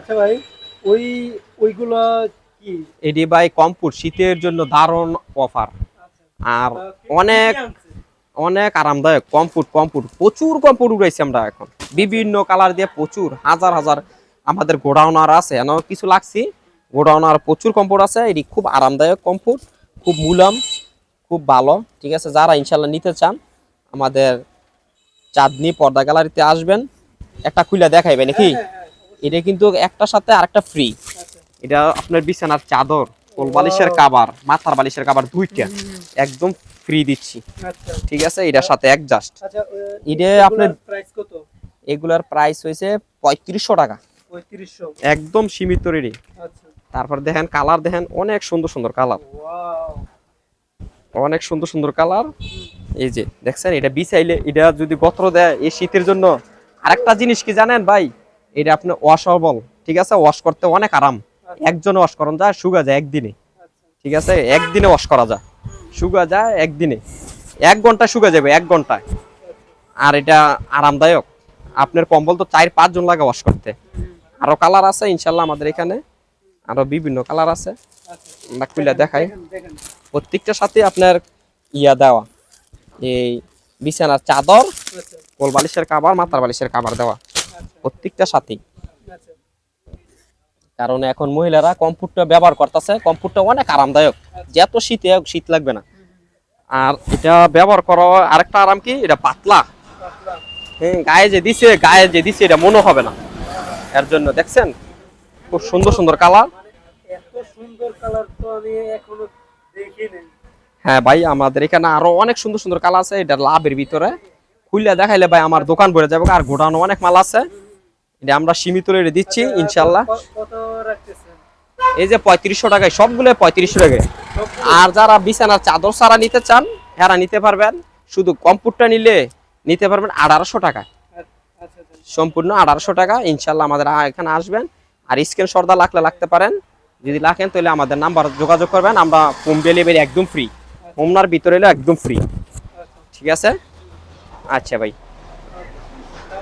আচ্ছা ভাই ওই ওইগুলা কি? এডি বাই কম্পুট শীতের জন্য দারুণ অফার। আর অনেক অনেক আরামদায়ক কমফুট কমফুট প্রচুর কমফুট উড়াইছি আমরা এখন। বিভিন্ন কালার দিয়ে প্রচুর হাজার হাজার আমাদের গোডাউন আর আছে। এন কিছু লাগছি গোডাউন আর প্রচুর কমফোর্ট আছে। এটি খুব আরামদায়ক কমফোর্ট খুব মুলাম খুব ভালো। ঠিক আছে যারা ইনশাল্লাহ নিতে চান আমাদের চাঁদনি পর্দা গ্যালারিতে আসবেন। একটা খুলে দেখাইবে নাকি? এটা কিন্তু একটার সাথে আরেকটা ফ্রি এটা আপনার বিছানার চাদর কোল বালিশের কাবার মাথার বালিশের কাবার দুইটা। একদম ফ্রি দিচ্ছি। আচ্ছা। ঠিক আছে? এটার সাথে অ্যাডজাস্ট আচ্ছা এটা আপনার প্রাইস কত? এগুলার প্রাইস হয়েছে পঁয়ত্রিশশো টাকা। একদম সীমিত রেডি আচ্ছা। তারপর দেখেন কালার দেখেন অনেক সুন্দর সুন্দর কালার ওয়াও। অনেক সুন্দর সুন্দর কালার এই যে দেখছেন? এটা বিছাইলে এটা যদি গত্র দেয় এই শীতের জন্য আরেকটা জিনিস কি জানেন ভাই? এটা আপনি ওয়াশেবল ঠিক আছে? ওয়াশ করতে অনেক আরাম। একজনে ওয়াশ করান যায় শুকা যায় একদিনে। ঠিক আছে? একদিনে ওয়াশ করা যায়। শুকা যায় একদিনে। এক ঘণ্টা শুকা যাবে এক ঘন্টায়। আর এটা আরামদায়ক। আপনার কম্বল তো চার পাঁচজন লাগে ওয়াশ করতে। আরও কালার আছে ইনশাল্লাহ আমাদের এখানে। আরও বিভিন্ন কালার আছে। আমরা খুলে দেখাই। প্রত্যেকটার সাথে আপনার ইয়া দেওয়া। এই বিছানার চাদর আচ্ছা। কোল বালিশের কাবার মাথার বালিশের কাবার দেওয়া। প্রত্যেকটার সাথেই কারণ এখন মহিলারা কমফুটটা ব্যবহার করতেছে কমফুটটা অনেক আরামদায়ক। যত শীতে শীত লাগবে না। আর এটা ব্যবহার করা আরেকটা আরাম কি? এটা পাতলা। হ্যাঁ গায়ে যে দিছে গায়ে যে দিছে এটা মনে হবে না। এর জন্য দেখছেন খুব সুন্দর সুন্দর কালার। এত সুন্দর কালার তো আমি এখনও দেখিনি। হ্যাঁ ভাই আমাদের এখানে আরও অনেক সুন্দর সুন্দর কালার আছে। এটা লাভের ভিতরে। খুললে দেখাইলে ভাই আমার দোকান ভরে যাবে আর গোডাউনে অনেক মাল আছে। এটা আমরা সীমিত রেটে দিচ্ছি ইনশাল্লাহ কত রাখতেছেন? এই যে পঁয়ত্রিশশো টাকায় সবগুলো পঁয়ত্রিশশো টাকায়। আর যারা বিছানার চাদর সারা নিতে চান এরা নিতে পারবেন। শুধু কম্পুটটা নিলে নিতে পারবেন আঠারোশো টাকা আচ্ছা আচ্ছা সম্পূর্ণ আঠারোশো টাকা ইনশাল্লাহ আমাদের এখানে আসবেন। আর স্ক্রিন সর্দা লাগলে লাগতে পারেন। যদি লাগেন তাহলে আমাদের নাম্বার যোগাযোগ করবেন। আমরা হোম ডেলিভারি একদম ফ্রি হোমনার ভিতরে এলে একদম ফ্রি আচ্ছা। ঠিক আছে? আচ্ছা ভাই তাহলে আহ, নাম্বারটা বলেন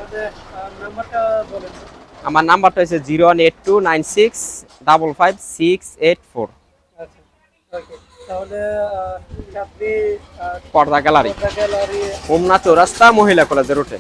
আমার নাম্বারটা হচ্ছে zero one eight two nine six double five six eight four. আচ্ছা পর্দা গ্যালারি। পর্দা গ্যালারি। হোমনা চৌরাস্তা মহিলা কলেজের রোটে